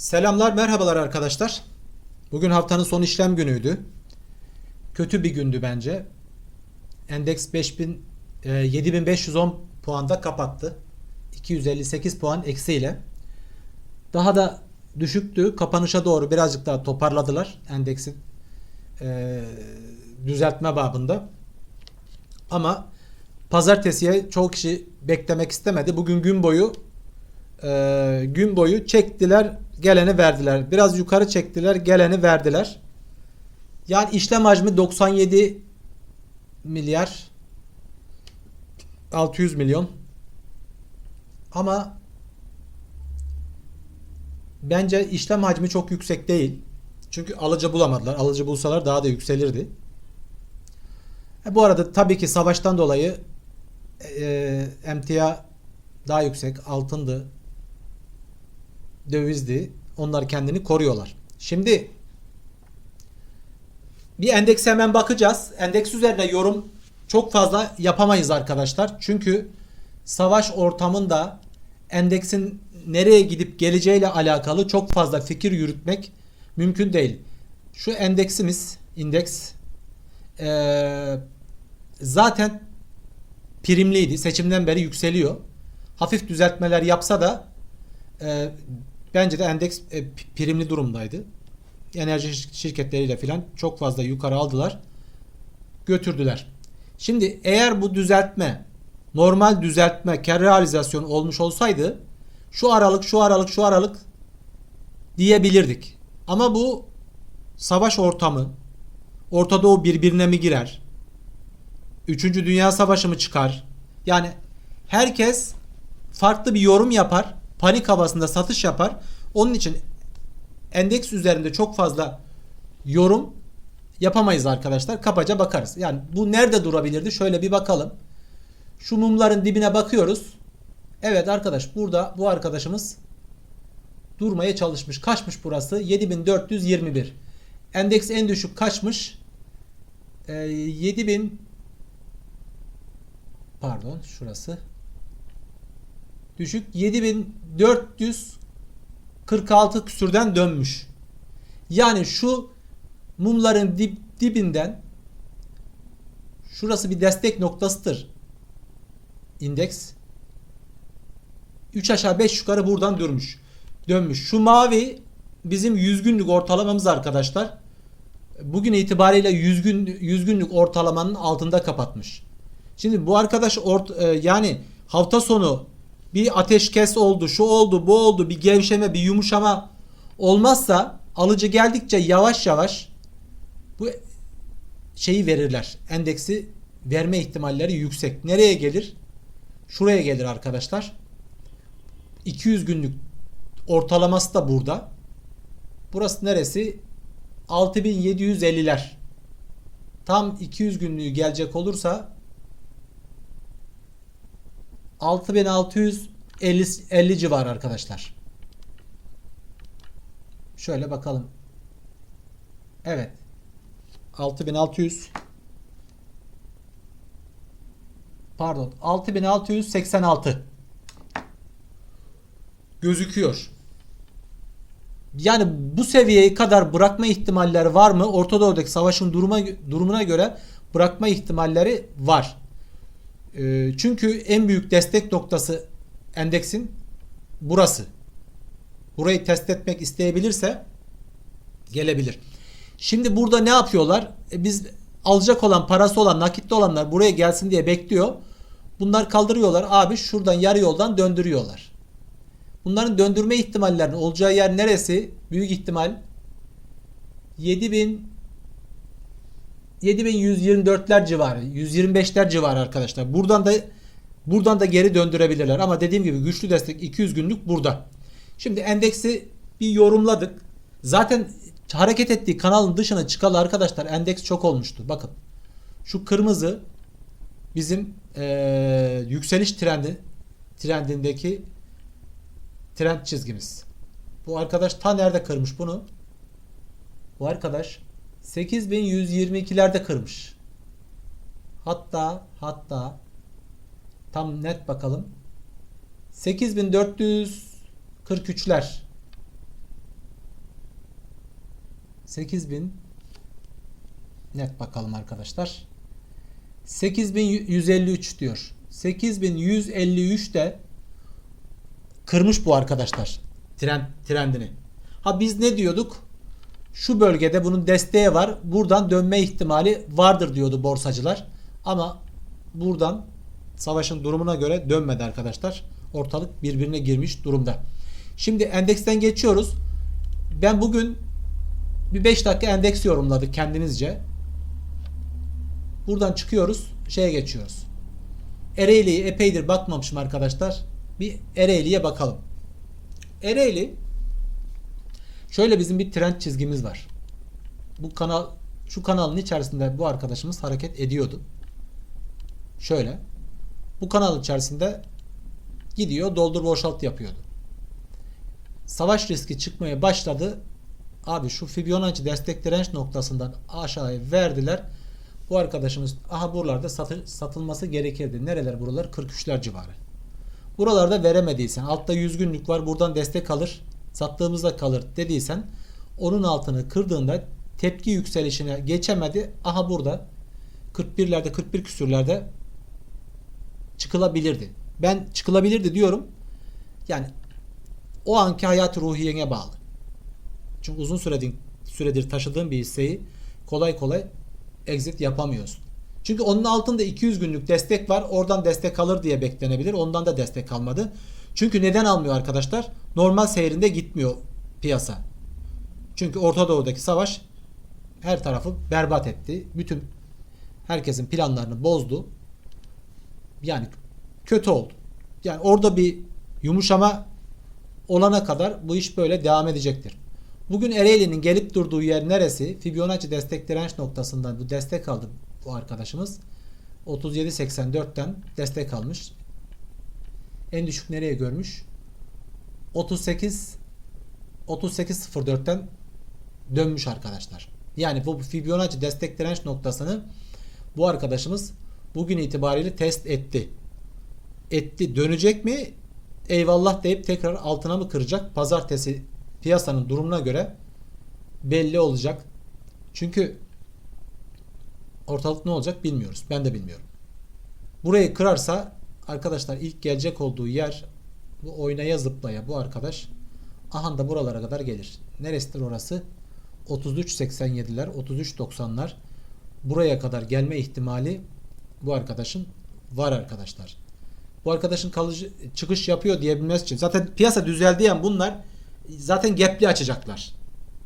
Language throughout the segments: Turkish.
Selamlar, merhabalar arkadaşlar. Bugün haftanın son işlem günüydü. Kötü bir gündü bence. Endeks 5000 e, 7510 puanda kapattı. 258 puan eksiyle. Daha da düşüktü. Kapanışa doğru birazcık daha toparladılar endeksin e, düzeltme babında. Ama pazartesiye çoğu kişi beklemek istemedi. Bugün gün boyu e, gün boyu çektiler, geleni verdiler. Biraz yukarı çektiler, geleni verdiler. Yani işlem hacmi 97 milyar 600 milyon. Ama bence işlem hacmi çok yüksek değil. Çünkü alıcı bulamadılar. Alıcı bulsalar daha da yükselirdi. E, bu arada tabii ki savaştan dolayı e, emtia daha yüksek. Altındı. Dövizdi. Onlar kendini koruyorlar. Şimdi bir endekse hemen bakacağız. Endeks üzerine yorum çok fazla yapamayız arkadaşlar. Çünkü savaş ortamında endeksin nereye gidip geleceğiyle alakalı çok fazla fikir yürütmek mümkün değil. Şu endeksimiz, indeks eee, zaten primliydi. Seçimden beri yükseliyor. Hafif düzeltmeler yapsa da e, bence de endeks e, primli durumdaydı. Enerji şir- şirketleriyle filan çok fazla yukarı aldılar. Götürdüler. Şimdi eğer bu düzeltme normal düzeltme kar realizasyonu olmuş olsaydı şu aralık şu aralık şu aralık diyebilirdik. Ama bu savaş ortamı Orta Doğu birbirine mi girer? Üçüncü Dünya Savaşı mı çıkar? Yani herkes farklı bir yorum yapar. Panik havasında satış yapar. Onun için endeks üzerinde çok fazla yorum yapamayız arkadaşlar. Kabaca bakarız. Yani bu nerede durabilirdi? Şöyle bir bakalım. Şu mumların dibine bakıyoruz. Evet arkadaş burada bu arkadaşımız durmaya çalışmış. Kaçmış burası? 7421. Endeks en düşük kaçmış? Ee, 7000 pardon şurası düşük 7446 küsürden dönmüş. Yani şu mumların dip, dibinden şurası bir destek noktasıdır. İndeks 3 aşağı 5 yukarı buradan dönmüş. Dönmüş. Şu mavi bizim 100 günlük ortalamamız arkadaşlar. Bugün itibariyle 100 gün 100 günlük ortalamanın altında kapatmış. Şimdi bu arkadaş ort, e, yani hafta sonu bir ateşkes oldu, şu oldu, bu oldu, bir gevşeme, bir yumuşama olmazsa alıcı geldikçe yavaş yavaş bu şeyi verirler. Endeksi verme ihtimalleri yüksek. Nereye gelir? Şuraya gelir arkadaşlar. 200 günlük ortalaması da burada. Burası neresi? 6750'ler. Tam 200 günlüğü gelecek olursa 6650 50 civar arkadaşlar. Şöyle bakalım. Evet. 6600 Pardon. 6686 gözüküyor. Yani bu seviyeye kadar bırakma ihtimalleri var mı? Orta Doğu'daki savaşın duruma, durumuna göre bırakma ihtimalleri var. Ee, çünkü en büyük destek noktası endeksin burası. Burayı test etmek isteyebilirse gelebilir. Şimdi burada ne yapıyorlar? E, biz alacak olan parası olan nakitli olanlar buraya gelsin diye bekliyor. Bunlar kaldırıyorlar. Abi şuradan yarı yoldan döndürüyorlar. Bunların döndürme ihtimallerinin olacağı yer neresi? Büyük ihtimal 7000 7124'ler civarı, 125'ler civarı arkadaşlar. Buradan da buradan da geri döndürebilirler ama dediğim gibi güçlü destek 200 günlük burada. Şimdi endeksi bir yorumladık. Zaten hareket ettiği kanalın dışına çıkalı arkadaşlar endeks çok olmuştu. Bakın. Şu kırmızı bizim eee, yükseliş trendi trendindeki trend çizgimiz. Bu arkadaş ta nerede kırmış bunu? Bu arkadaş 8122'lerde kırmış. Hatta hatta tam net bakalım. 8443'ler 8000 net bakalım arkadaşlar. 8153 diyor. 8153 de kırmış bu arkadaşlar trend trendini. Ha biz ne diyorduk? Şu bölgede bunun desteği var. Buradan dönme ihtimali vardır diyordu borsacılar. Ama buradan savaşın durumuna göre dönmedi arkadaşlar. Ortalık birbirine girmiş durumda. Şimdi endeksten geçiyoruz. Ben bugün bir 5 dakika endeks yorumladık kendimizce. Buradan çıkıyoruz. Şeye geçiyoruz. Ereğli'ye epeydir bakmamışım arkadaşlar. Bir Ereğli'ye bakalım. Ereğli şöyle bizim bir trend çizgimiz var. Bu kanal şu kanalın içerisinde bu arkadaşımız hareket ediyordu. Şöyle. Bu kanal içerisinde gidiyor doldur boşalt yapıyordu. Savaş riski çıkmaya başladı. Abi şu Fibonacci destek direnç noktasından aşağıya verdiler. Bu arkadaşımız aha buralarda satı, satılması gerekirdi. Nereler buralar? 43'ler civarı. Buralarda veremediysen altta 100 günlük var buradan destek alır. Sattığımızda kalır dediysen onun altını kırdığında tepki yükselişine geçemedi. Aha burada 41'lerde 41 küsürlerde çıkılabilirdi. Ben çıkılabilirdi diyorum. Yani o anki hayat ruhiyene bağlı. Çünkü uzun süredir, süredir taşıdığın bir hisseyi kolay kolay exit yapamıyorsun. Çünkü onun altında 200 günlük destek var. Oradan destek alır diye beklenebilir. Ondan da destek almadı. Çünkü neden almıyor arkadaşlar? Normal seyrinde gitmiyor piyasa. Çünkü Orta Doğu'daki savaş her tarafı berbat etti. Bütün herkesin planlarını bozdu. Yani kötü oldu. Yani orada bir yumuşama olana kadar bu iş böyle devam edecektir. Bugün Ereğli'nin gelip durduğu yer neresi? Fibonacci destek direnç noktasından bu destek aldı bu arkadaşımız. 37.84'ten destek almış. En düşük nereye görmüş? 38 38.04'ten dönmüş arkadaşlar. Yani bu Fibonacci destek direnç noktasını bu arkadaşımız bugün itibariyle test etti. Etti. Dönecek mi? Eyvallah deyip tekrar altına mı kıracak? Pazartesi piyasanın durumuna göre belli olacak. Çünkü ortalık ne olacak bilmiyoruz. Ben de bilmiyorum. Burayı kırarsa arkadaşlar ilk gelecek olduğu yer bu oynaya zıplaya bu arkadaş aha da buralara kadar gelir. Neresidir orası? 33.87'ler 33.90'lar buraya kadar gelme ihtimali bu arkadaşın var arkadaşlar. Bu arkadaşın kalıcı çıkış yapıyor diyebilmesi için zaten piyasa düzeldi yani bunlar zaten gapli açacaklar.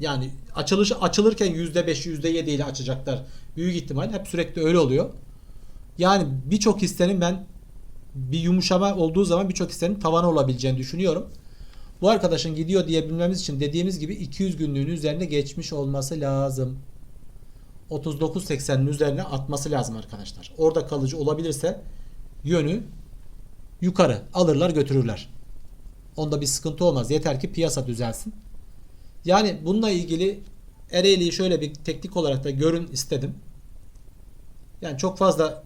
Yani açılışı açılırken %5 %7 ile açacaklar. Büyük ihtimal hep sürekli öyle oluyor. Yani birçok hissenin ben bir yumuşama olduğu zaman birçok hissenin tavanı olabileceğini düşünüyorum. Bu arkadaşın gidiyor diyebilmemiz için dediğimiz gibi 200 günlüğün üzerine geçmiş olması lazım. 39.80'in üzerine atması lazım arkadaşlar. Orada kalıcı olabilirse yönü yukarı alırlar götürürler. Onda bir sıkıntı olmaz. Yeter ki piyasa düzelsin. Yani bununla ilgili Ereğli'yi şöyle bir teknik olarak da görün istedim. Yani çok fazla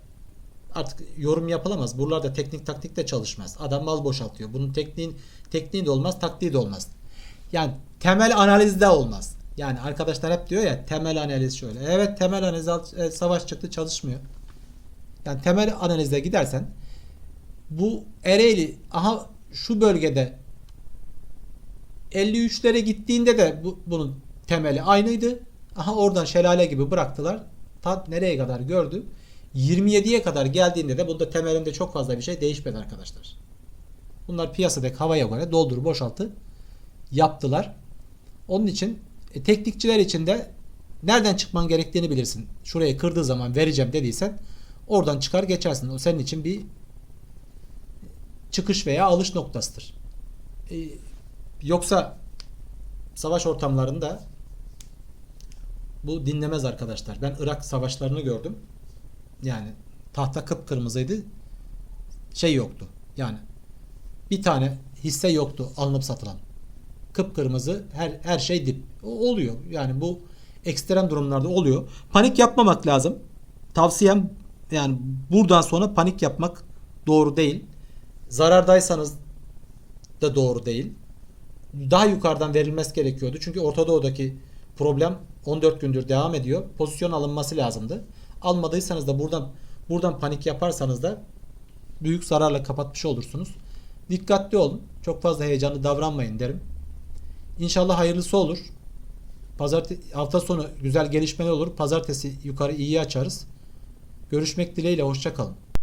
artık yorum yapılamaz. Buralarda teknik taktik de çalışmaz. Adam mal boşaltıyor. Bunun tekniğin tekniği de olmaz, taktiği de olmaz. Yani temel analiz de olmaz. Yani arkadaşlar hep diyor ya temel analiz şöyle. Evet temel analiz e, savaş çıktı çalışmıyor. Yani temel analize gidersen bu Ereğli aha şu bölgede 53'lere gittiğinde de bu, bunun temeli aynıydı. Aha oradan şelale gibi bıraktılar. Tat nereye kadar gördü. 27'ye kadar geldiğinde de bunda temelinde çok fazla bir şey değişmedi arkadaşlar. Bunlar piyasadaki havaya göre doldur boşaltı yaptılar. Onun için e, teknikçiler için de nereden çıkman gerektiğini bilirsin. Şurayı kırdığı zaman vereceğim dediysen oradan çıkar geçersin. O senin için bir çıkış veya alış noktasıdır. E, yoksa savaş ortamlarında bu dinlemez arkadaşlar. Ben Irak savaşlarını gördüm. Yani tahta kıpkırmızıydı. Şey yoktu. Yani bir tane hisse yoktu alınıp satılan. Kıpkırmızı her her şey dip. O, oluyor. Yani bu ekstrem durumlarda oluyor. Panik yapmamak lazım. Tavsiyem yani buradan sonra panik yapmak doğru değil. Zarardaysanız da doğru değil. Daha yukarıdan verilmesi gerekiyordu. Çünkü Orta Doğu'daki problem 14 gündür devam ediyor. Pozisyon alınması lazımdı. Almadıysanız da buradan buradan panik yaparsanız da büyük zararla kapatmış olursunuz. Dikkatli olun. Çok fazla heyecanlı davranmayın derim. İnşallah hayırlısı olur. Pazartesi hafta sonu güzel gelişmeler olur. Pazartesi yukarı iyi açarız. Görüşmek dileğiyle hoşça kalın.